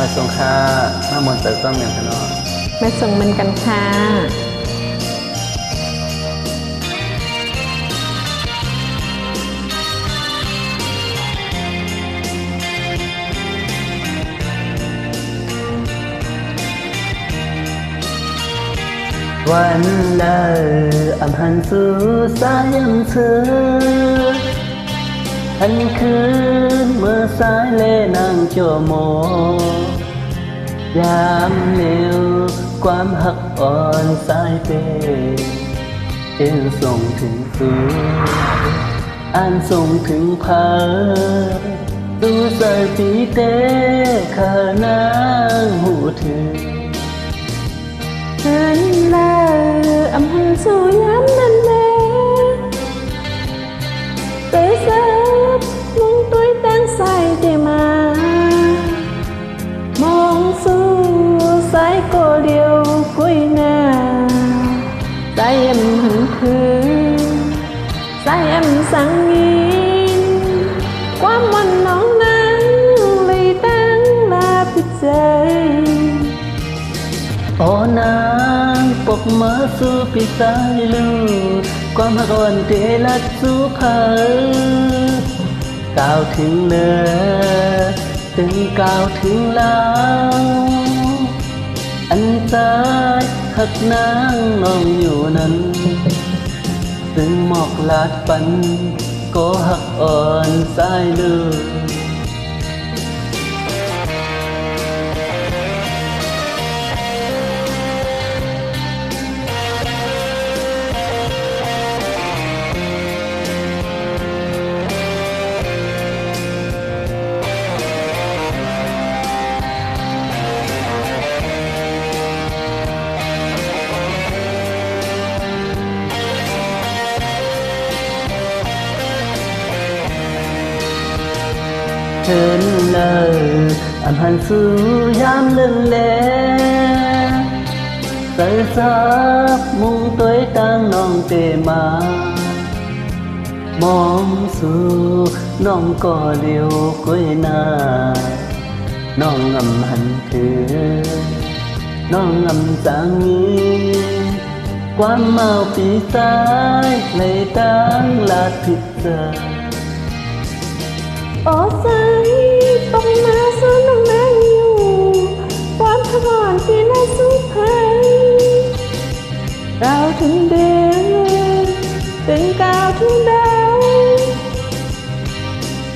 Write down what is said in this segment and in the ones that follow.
มาส่งค่ามาหมดเติร์ก็เหมือนกันเนาะมาส่งมันกันค่ะวันลาอำหันสู่สายันเธอ อันคืนเมื่อสายเลนางโจโม ยามเหนียวความหักอ่อนสายเปเอ็นส่งถึงสูอ่านส่งถึงเพอดูใส่ปีเตขานางหูถึงเดินลาอำหันสู่ย้ำนันแลเตยเส ตุ้ยตั้งใส่เดมามองสู่สายโกเลียวกุยหน้าสายเอ็มหันคืนสายเอ็ กมาสู่ปีสายลูกความหักอ่อนเตลัดสู่เผอกล่าวถึงเนอถึงกล่าวถึงลาวอันตายหักนางน้องอยู่นั้นซึ่งหมอกลาดปันก็หักอ่อนสายเชิญเลย อันหันสู่ยามเลื่อนแลใส่ซับมุงตัวตั้งน้องเตมามองสู่น้องก็เลี้ย วก้อยหน้าน้องมาสายต้องมาสู้น้องนางอยู่ความพก่อนที่น่าสู้ภัยเราถึงเดือนถึงกาวถึงดาว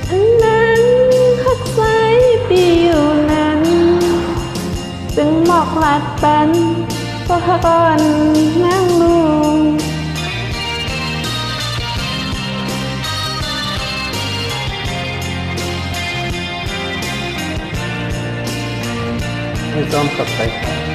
อันนั้นหักใสปีอยู่นั้นจึงหมอกหลัดปันก็พก่อนนั่งลูก ให้ซ้อ